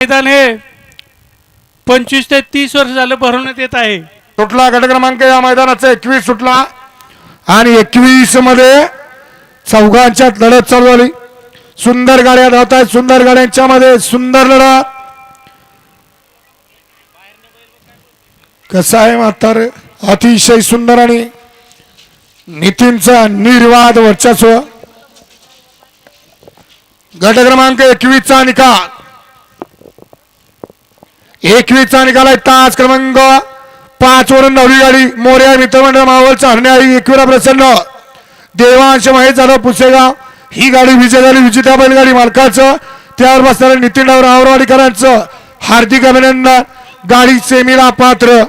मैदान हे पंचवीस ते तीस वर्ष झालं भरवण्यात येत आहे. सुटला गट क्रमांक या मैदानाचा एकवीस सुटला आणि एकवीसमध्ये चौघांच्यात लढत चालू झाली. सुंदर गाड्या धावत आहेत. सुंदर गाड्यांच्या मध्ये सुंदर लढत कसं आहे म्हातार? अतिशय सुंदर आणि नितीनचा निर्वाद वर्चस्व. गट क्रमांक एकवीसचा निकाल. एकवीसचा निघालाय तास क्रमांक पाच वरून नवी गाडी मोर्या मित्रमंडळ मावळ चालण्याआधी एकवीरा प्रसन्न. देवांश महेश जाधव पुसेगाव. ही गाडी विजय झाली विजेता बैलगाडी मालकाचं. त्यावर बसणाऱ्या नितीन रावरवाडीकरांचं हार्दिक अभिनंदन. गाडी सेमीला पात्र.